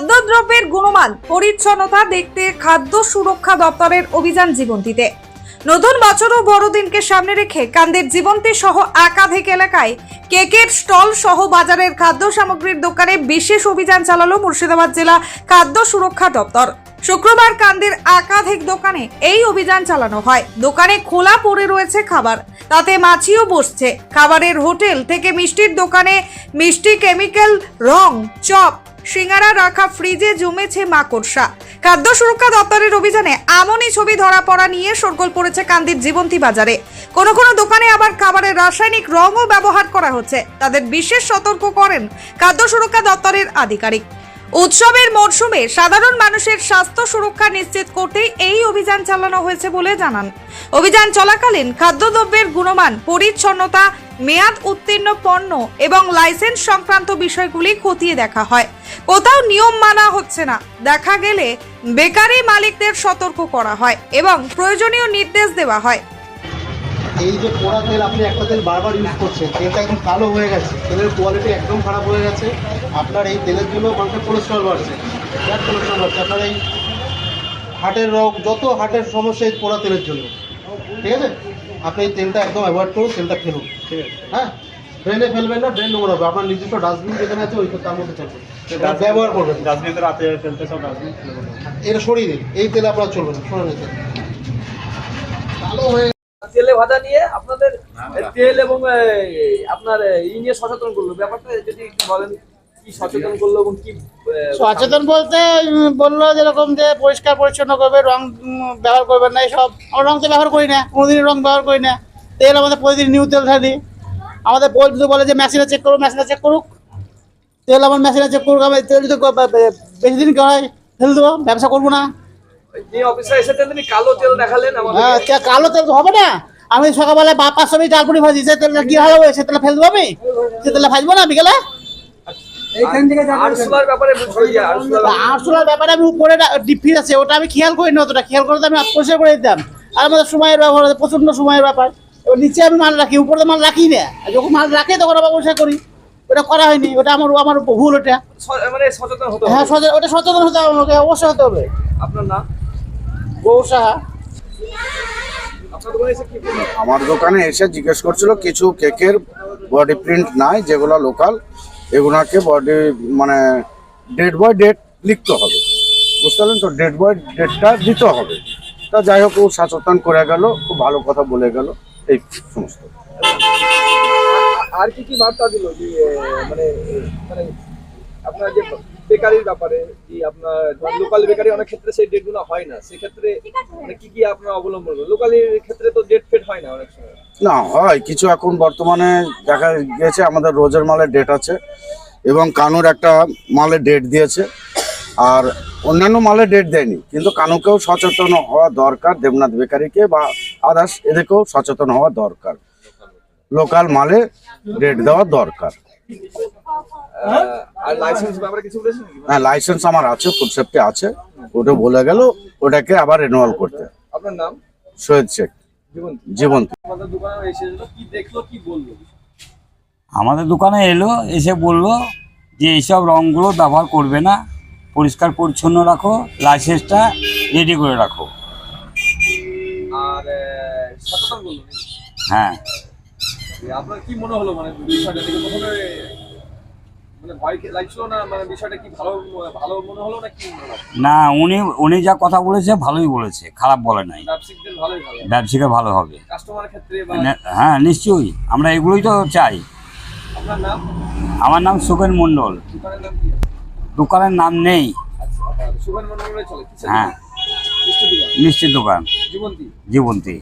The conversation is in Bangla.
খাদ্যদ্রব্যের গুণমান, পরিচ্ছন্নতা দেখতে খাদ্য সুরক্ষা দপ্তরের অভিযান জীবন্তীতে। নতুন বছর ও বড়দিনকে সামনে রেখে কান্দের জীবন্তী সহ একাধিক এলাকায় কেকের স্টল সহ বাজারের খাদ্য সামগ্রীর দোকানে বিশেষ অভিযান চালালো মুর্শিদাবাদ জেলা খাদ্য সুরক্ষা দপ্তর। শুক্রবার কান্দের একাধিক দোকানে এই অভিযান চালানো হয়। দোকানে খোলা পড়ে রয়েছে খাবার। তাতে মাছিও বসছে। খাবারের হোটেল থেকে মিষ্টির দোকানে মিষ্টি কেমিক্যাল, রং, চপ সিঙ্গারা রাখা ফ্রিজে জমেছে মাকড়সা। খাদ্য সুরক্ষা দপ্তরের অভিযানে এমনই ছবি ধরা পড়া নিয়ে সরগোল পড়েছে কান্দির জীবন্তী বাজারে। কোনো কোনো দোকানে আবার খাবারের রাসায়নিক রঙও ব্যবহার করা হচ্ছে। তাদের বিশেষ সতর্ক করেন খাদ্য সুরক্ষা দপ্তরের আধিকারিক। উৎসবের মরশুমে সাধারণ মানুষের স্বাস্থ্য সুরক্ষা নিশ্চিত করতে এই অভিযান চালানো হয়েছে বলে জানান। অভিযান চলাকালীন খাদ্যদ্রব্যের গুণমান, পরিচ্ছন্নতা, মেয়াদ উত্তীর্ণ পণ্য এবং লাইসেন্স সংক্রান্ত বিষয়গুলি খতিয়ে দেখা হয়। কোথাও নিয়ম মানা হচ্ছে না। দেখা গেলে বেকারি মালিকদের সতর্ক করা হয় এবং প্রয়োজনীয় নির্দেশ দেওয়া হয়। এই যে পোড়া তেল আপনি একটা তেল বারবার ইউজ করছেন তেলটা একদম কালো হয়ে গেছে তেলের কোয়ালিটি একদম খারাপ হয়ে গেছে আপনার এই তেলের জন্য মানুষের কোলেস্ট্রল বাড়ছে ব্যাড কোলেস্ট্রল বাড়ছে আপনার এই হার্টের রোগ যত হার্টের সমস্যা এই পোড়া তেলের জন্য ঠিক আছে? আপনি এই তেলটা একদম অ্যাভয়েড করুন তেলটা ফেলুন ঠিক আছে? হ্যাঁ? ড্রেনে ফেলবেন না ড্রেন নোংরা হবে। আপনার নিজস্ব ডাস্টবিন যেখানে আছে ওই তার মধ্যে চলবে ব্যবহার করবেন। ডাস্টবিন তো রাতে ফেলতে সব ডাস্টবিন এটা সরিয়ে দিন। এই তেল আপনার চলবে না সরানো তেল কালো হয়ে তেলে ভাজা নিয়ে আপনাদের তেল এবং আপনার ই নিয়ে সচেতন করল। ব্যাপারটা যদি একটু বলেন কি সচেতন করল এবং কি সচেতন বলতে বলল যেরকম যে পরিষ্কার পরিচ্ছন্ন করবে রং ব্যবহার করবেন না এইসব আমরা রং তো ব্যবহার করি না কোনোদিন রং ব্যবহার করি না। তেল আমাদের প্রতিদিন নিউ তেল থাকি আমাদের বল যদি বলে যে মেশিনে চেক করুক মেশিনে চেক করুক। তেল আমার মেশিনে চেক করুক আমি তেল যদি বেশি দিন হয় ফেলে দেবো ব্যবসা করব না। কালো তেল দেখালেন হ্যাঁ আমাদের কে- কালো তেল তো হবে না? আমি সকালবেলা বা পাঁচশো মিনিট ডালপুরি ভাজি সে তেলটা কি হবে সে তেলে ফেলে দেবো আমি? সে তেলে ভাজবো না বিকেলে ব্যাপারে আরশোলার ব্যাপারে। আমি উপরে আছে ওটা আমি খেয়াল করি না অতটা খেয়াল করতে আমি পরিষ্কার করে দিতাম। আর আমাদের সময়ের ব্যবহার আছে প্রচণ্ড সময়ের ব্যাপার। এবার নিচে আমি মাল রাখি উপরে তো মাল রাখি না। আর যখন মাল রাখে তখন আবার পরিষ্কার করি। ওটা করা হয়নি ওটা আমার আমার ভুল ওটা। মানে সচেতন হতে হ্যাঁ সচেতন ওটা সচেতন হতে হবে আমাকে অবশ্যই হতে হবে। আপনার নাম? আমার দোকানে এসে জিজ্ঞেস করছিল কিছু কেকের বডি প্রিন্ট নাই যেগুলো লোকাল এগুলাকে বডি মানে ডেট বাই ডেট লিখতে হবে। বুঝতে পারলেন তো? ডেট বাই ডেটটা দিতে হবে। তা যাই হোক ও সচেতন করে গেল খুব ভালো কথা বলে গেল এই সমস্ত। আর কি কি বার্তা দিল যে মানে মানে আপনার যে বেকারির ব্যাপারে কি আপনার লোকাল বেকারি অনেক ক্ষেত্রে সেই ডেটগুলো হয় না। সেক্ষেত্রে মানে কি কি আপনার অবলম্বন লোকালের ক্ষেত্রে তো ডেট ফেট হয় না অনেক সময়। না হয়। কিছু এখন বর্তমানে দেখা গেছে আমাদের রোজের মালের ডেট আছে এবং কানুর একটা মালের ডেট দিয়েছে আর অন্যান্য মালের ডেট দেয়নি। কিন্তু কানুকেও সচেতন হওয়া দরকার দেবনাথ বেকারিকে বা আদার্স এদেরকেও সচেতন হওয়া দরকার। লোকাল মালে ডেট দেওয়া দরকার। আর লাইসেন্স ব্যাপারে কিছু বলেছেন নাকি? হ্যাঁ লাইসেন্স আমার আছে সেফটি আছে। ওটা বলে গেল ওটাকে আবার রেনুয়াল করতে। আপনার নাম? শহীদ শেখ। জীবন জীবন আমাদের দোকানে এসে কি দেখল কি বলল? আমাদের দোকানে এলো এসে বলল যে এইসব রঙগুলো ব্যবহার করবে না পরিষ্কার পরিচ্ছন্ন রাখো লাইসেন্সটা রেডি করে রাখো। আর? হ্যাঁ। আপনার কি মনে হলো মানে বিষয়টা থেকে প্রথমে মানে ভয় কি লাগছিল না? মানে মনে না উনি উনি যা কথা বলেছে ভালোই বলেছে খারাপ বলে নাই। ভালোই ভালো। ব্যবসায়ীকে ভালো হবে। হ্যাঁ নিশ্চয়ই আমরা এগুলোই তো চাই। আমার নাম সুখেন মণ্ডল। দোকানের নাম নেই। আচ্ছা হ্যাঁ। মিষ্টির দোকান। জীবন্তী? জীবন্তী।